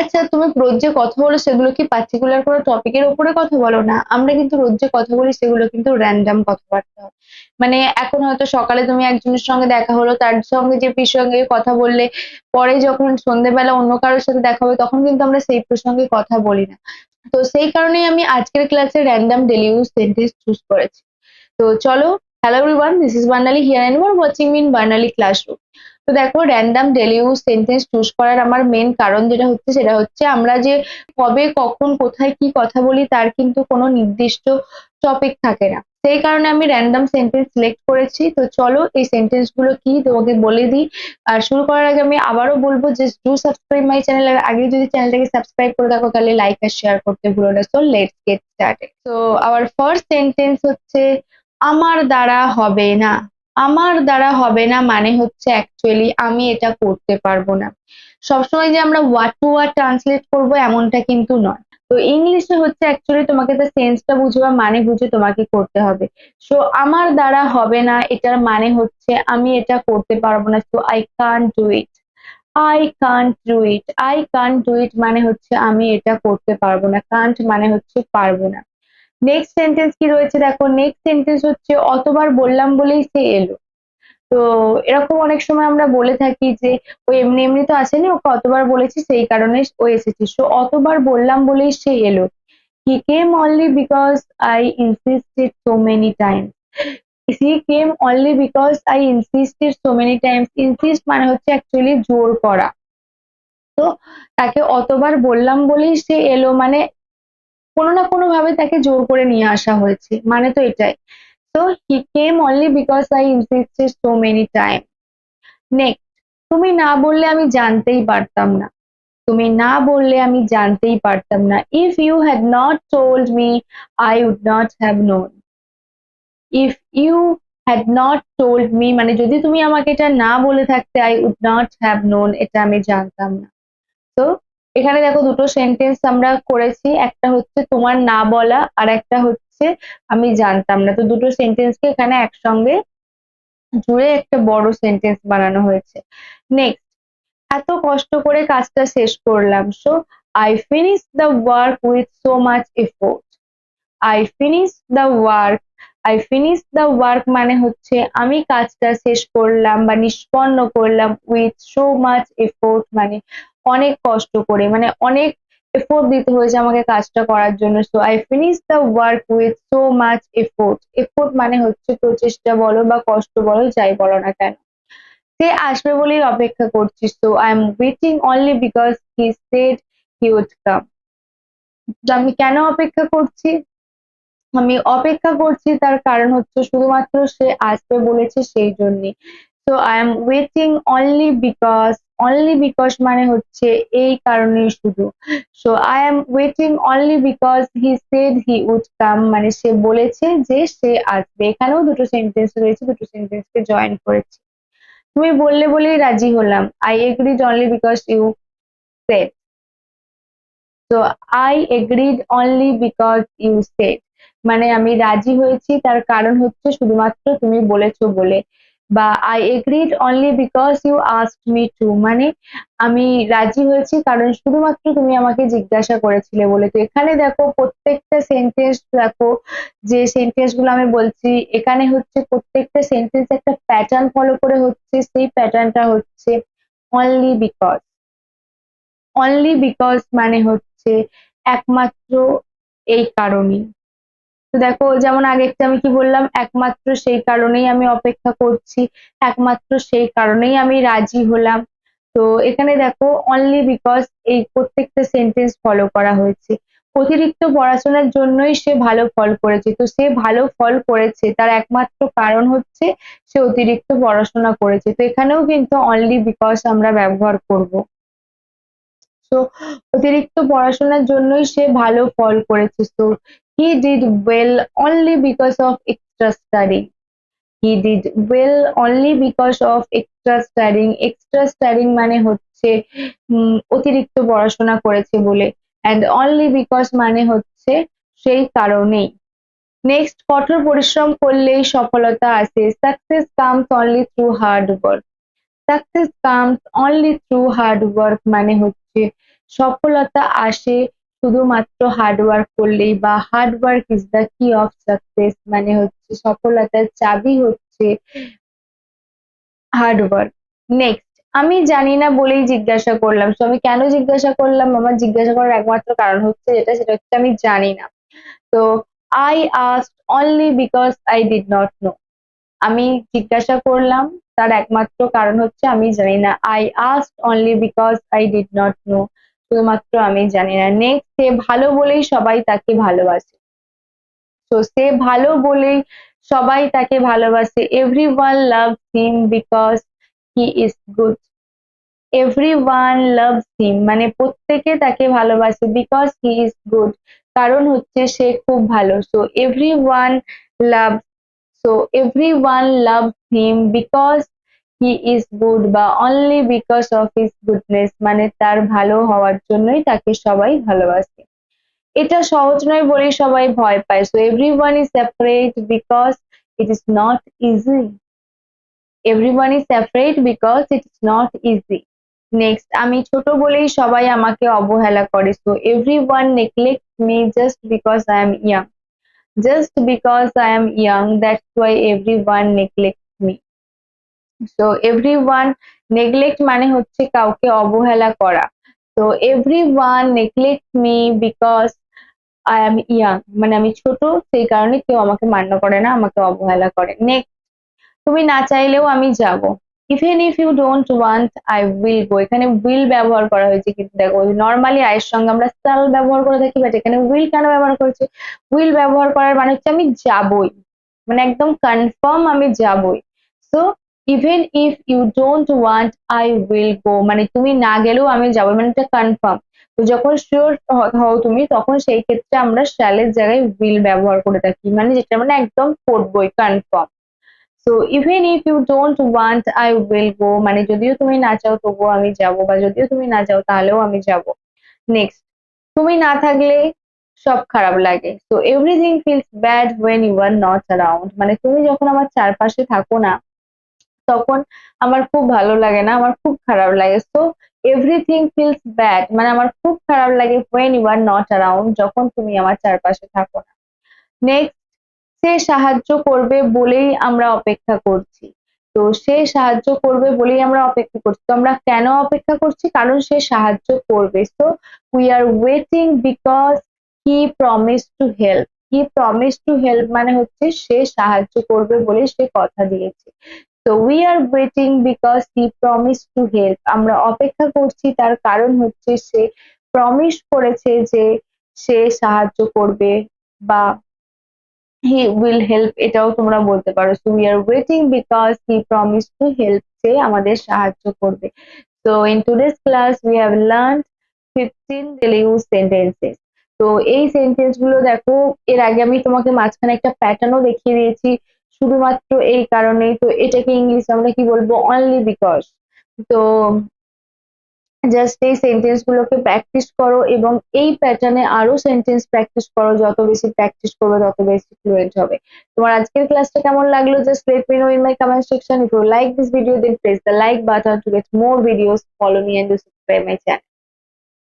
আচ্ছা তুমি রোজ যে কথা বলো সেগুলো কি পার্টিকুলার কোনো টপিকের উপরে কথা বলো না? আমরা কিন্তু রোজ যে কথা বলি সেগুলো কিন্তু র্যান্ডম কথাবার্তা। হয়। মানে এখন হয়তো সকালে তুমি একজনের সঙ্গে দেখা হলো, তার সঙ্গে যে প্রসঙ্গে কথা বললে, পরে যখন সন্ধ্যেবেলা অন্য কারোর সাথে দেখা হবে, তখন কিন্তু আমরা সেই প্রসঙ্গে কথা বলি না। তো সেই কারণেই আমি আজকের ক্লাসে random daily use sentence choose করেছি। তো চলো hello everyone this is Barnali here and you watching me in Barnali classroom তো দেখো random daily use sentence choose করার আমার মেন কারণ যেটা হচ্ছে, সেটা হচ্ছে আমরা যে কবে, কখন, কোথায়, কি কথা বলি, তার কিন্তু কোনো নির্দিষ্ট টপিক থাকে না। সেই কারণে আমি র্যান্ডাম সেন্টেন্স সিলেক্ট করেছি। তো চলো এই সেন্টেন্সগুলো কি, তোমাকে বলে দিই। আর শুরু করার আগে আমি আবারও বলব যে ডু সাবস্ক্রাইব মাই চ্যানেল আর আগে যদি চ্যানেলটাকে সাবস্ক্রাইব করে থাকো, তাহলে লাইক আর শেয়ার করতে ভুলো না। সো লেটস গেট স্টার্টেড তো আওয়ার ফার্স্ট সেন্টেন্স হচ্ছে, আমার দ্বারা হবে না। আমার দ্বারা হবে না মানে হচ্ছে অ্যাকচুয়ালি আমি এটা করতে পারব না। সবসময় যে আমরা ওয়ার্ড টু ওয়ার্ড ট্রান্সলেট করব এমনটা কিন্তু নয়। তো ইংলিশে হচ্ছে অ্যাকচুয়ালি তোমাকে তার সেন্সটা বুঝে বা মানে বুঝে তোমাকে করতে হবে। সো আমার দ্বারা হবে না, এটার মানে হচ্ছে আমি এটা করতে পারব না so I can do it I can't do it I can't do it মানে হচ্ছে আমি এটা করতে পারব না। কান্ট মানে হচ্ছে পারব না। নেক্সট সেন্টেন্স কি রয়েছে? দেখো নেক্সট সেন্টেন্স হচ্ছে, অতবার বললাম বলেই সে এলো। তো এরকম অনেক সময় আমরা বলে থাকি যে, ও এমনি এমনি তো আসেনি, ওকে অতবার বলেছি, সেই কারণে ও এসেছে। সো, অতবার বললাম বলেই সে এলো। He came only because I insisted so many times he came only because I insisted so many times insist মানে হচ্ছে অ্যাকচুয়ালি জোর করা। তো তাকে অতবার বললাম বলেই সে এলো। মানে কোনো না কোনো ভাবে তাকে জোর করে নিয়ে আসা হয়েছে। মানে তো এটাই। তো he came only because I insisted so many time next তুমি না বললে আমি জানতেই পারতাম না। তুমি না বললে আমি জানতেই পারতাম না। If you had not told me I would not have known if you had not told me মানে যদি তুমি আমাকে এটা না বলে থাকতে I would not have known এটা আমি জানতাম না। তো এখানে দেখো দুটো সেন্টেন্স আমরা করেছি, একটা হচ্ছে তোমার না বলা আর একটা হচ্ছে আমি জানতাম না। তো দুটো সেন্টেন্সকে এখানে একসঙ্গে জুড়ে একটা বড় সেন্টেন্স বানানো হয়েছে। নেক্সট এত কষ্ট করে কাজটা শেষ করলাম। So I finish the work with so much effort I finish the work I finish the work মানে হচ্ছে আমি কাজটা শেষ করলাম বা নিষ্পন্ন করলাম উইথ সো মাচ এফোর্ট মানে অনেক কষ্ট করে মানে অনেক এফোর্ট দিতে হয়েছে আমাকে কাজটা করার জন্য। So I finish the work with so much effort effort মানে হচ্ছে প্রচেষ্টা বলো বা কষ্ট বলো, যাই বলো না কেন। সে আসবে বলেই অপেক্ষা করছি। So I am waiting only because he said he would come আমি কেন অপেক্ষা করছি? আমি অপেক্ষা করছি তার কারণ হচ্ছে শুধুমাত্র সে আসবে বলেছে সেই জন্য। So I am waiting only because only because মানে হচ্ছে এই কারণেই শুধু। So I am waiting only because he said he would come মানে সে বলেছে যে সে আসবে। এখানেও দুটো সেন্টেন্স রয়েছে, দুটো সেন্টেন্সকে জয়েন করেছে। তুমি বললে বলেই রাজি হলাম। I agreed only because you said তো I agreed only because you said মানে আমি রাজি হয়েছি, তার কারণ হচ্ছে শুধুমাত্র তুমি বলেছ বলে। বা I agreed only because you ask me to মানে আমি রাজি হয়েছি কারণ শুধুমাত্র তুমি আমাকে জিজ্ঞাসা করেছিলে বলে। তো এখানে দেখো প্রত্যেকটা সেন্টেন্স দেখো যে সেন্টেন্সগুলো আমি বলছি, এখানে হচ্ছে প্রত্যেকটা সেন্টেন্স একটা প্যাটার্ন ফলো করে হচ্ছে, সেই প্যাটার্নটা হচ্ছে অনলি বিকজ অনলি বিকজ মানে হচ্ছে একমাত্র এই কারণেই। তো দেখো, যেমন আগেরটা আমি কি বললাম, একমাত্র সেই কারণেই আমি অপেক্ষা করছি, একমাত্র সেই কারণেই আমি রাজি হলাম। তো এখানে দেখো অনলি বিকজ এই প্রত্যেকটা সেন্টেন্স ফলো করা হয়েছে। অতিরিক্ত পড়াশোনার জন্যই সে ভালো ফল করেছে। তো সে ভালো ফল করেছে, তার একমাত্র কারণ হচ্ছে সে অতিরিক্ত পড়াশোনা করেছে। তো এখানেও কিন্তু অনলি বিকজ আমরা ব্যবহার করব। তো অতিরিক্ত পড়াশোনার জন্যই সে ভালো ফল করেছে। তো He did well only because of extra studying. He did well only because of extra studying. Extra studying মানে হচ্ছে অতিরিক্ত পড়াশোনা করেছে বলে and only because মানে হচ্ছে সেই কারণেই নেক্সট কঠোর পরিশ্রম করলেই সফলতা আসে success comes only through hard work success comes only through hard work মানে হচ্ছে সফলতা আসে শুধুমাত্র হার্ড ওয়ার্ক করলেই বা hard work is the key of success মানে হচ্ছে সফলতার চাবি হচ্ছে হার্ড ওয়ার্ক নেক্সট আমি জানি না বলেই জিজ্ঞাসা করলাম। তো আমি কেন জিজ্ঞাসা করলাম? আমার জিজ্ঞাসা করার একমাত্র কারণ হচ্ছে যেটা, সেটা হচ্ছে আমি জানি না। তো I asked only because I did not know আমি জিজ্ঞাসা করলাম, তার একমাত্র কারণ হচ্ছে আমি জানি না। I asked only because I did not know শুধুমাত্র আমি জানি না। নেক্সট সে ভালো বলেই সবাই তাকে ভালোবাসে। তো সে ভালো বলেই সবাই তাকে ভালোবাসে। Every one love him because he is good every one love him মানে প্রত্যেকে তাকে ভালোবাসে বিকজ হি ইজ গুড কারণ হচ্ছে সে খুব ভালো। So every one love so every one love him because he is good বা only because of his goodness মানে তার ভালো হওয়ার জন্যই তাকে সবাই ভালোবাসে। এটা সহজ নয় বলেই সবাই ভয় পায়। So every one is separate because it is not easy every one is separate because it is not easy next আমি ছোট বলেই সবাই আমাকে অবহেলা করে। So every one neglect me just because I am young just because I am young that's why every one neglect so every one neglect মানে হচ্ছে কাউকে অবহেলা করা। তো every one neglect me because I am young মানে আমি ছোট, সেই কারণে কেউ আমাকে মান্য করে না, আমাকে অবহেলা করে। নেক্সট তুমি না চাইলেও আমি যাব। Even if you don't want I will go এখানে উইল ব্যবহার করা হয়েছে, কিন্তু দেখো নর্মালি আয়ের সঙ্গে আমরা সাল ব্যবহার করে থাকি বাট এখানে উইল কেন ব্যবহার করেছে? উইল ব্যবহার করার মানে হচ্ছে আমি যাবই। মানে একদম কনফার্ম আমি যাবই। So even if you don't want I will go মানে তুমি না গেলেও আমি যাব। মানে এটা কনফার্ম তো যখন শিওর হও তুমি, তখন সেই ক্ষেত্রে আমরা শ্যালের জায়গায় উইল ব্যবহার করে থাকি। মানে যেটা মানে একদম করবোই confirm so even if you don't want I will go মানে যদিও তুমি না চাও, তবুও আমি যাব। বা যদিও তুমি না চাও, তাহলেও আমি যাব। নেক্সট তুমি না থাকলে সব খারাপ লাগে। তো everything feels bad when you are not around মানে তুমি যখন আমার চারপাশে থাকো না তখন আমার খুব ভালো লাগে না, আমার খুব খারাপ লাগে। সো এভরিথিং ফিলস ব্যাড মানে আমার খুব খারাপ লাগে when you are not around যখন তুমি আমার চারপাশে থাকো না। নেক্সট সে সাহায্য করবে বলেই আমরা অপেক্ষা করছি। তো সে সাহায্য করবে বলেই আমরা অপেক্ষা করছি। তো আমরা কেন অপেক্ষা করছি? কারণ সে সাহায্য করবে। So we are waiting because he promise to help he promise to help মানে হচ্ছে সে সাহায্য করবে বলে সে কথা দিয়েছে। তো we are waiting because he promise to help আমরা অপেক্ষা করছি, তার কারণ হচ্ছে সে প্রমিস করেছে যে সে সাহায্য করবে বা হি উইল হেল্প এটাও তোমরা বলতে পারো। So we are waiting because he promise to help সে আমাদের সাহায্য করবে। তো in today's class we have learn fifteen use sentences তো, এই সেন্টেন্সগুলো দেখো, এর আগে আমি তোমাকে মাঝখানে একটা প্যাটার্নও দেখিয়ে দিয়েছি। শুধুমাত্র এই কারণেই তো এটাকে ইংলিশ আমরা কি বলব? অনলি বিকজ তো জাস্ট এই সেন্টেন্স গুলোকে প্র্যাকটিস করো এবং এই প্যাটার্নে আরও সেন্টেন্স প্র্যাকটিস করো, যত বেশি প্র্যাকটিস করবে তত বেশি ফ্লুয়েন্ট হবে। তোমার আজকের ক্লাসটা কেমন লাগল? Just let me know in my comment section if you like this video then press the like button to get more videos follow me and subscribe my channel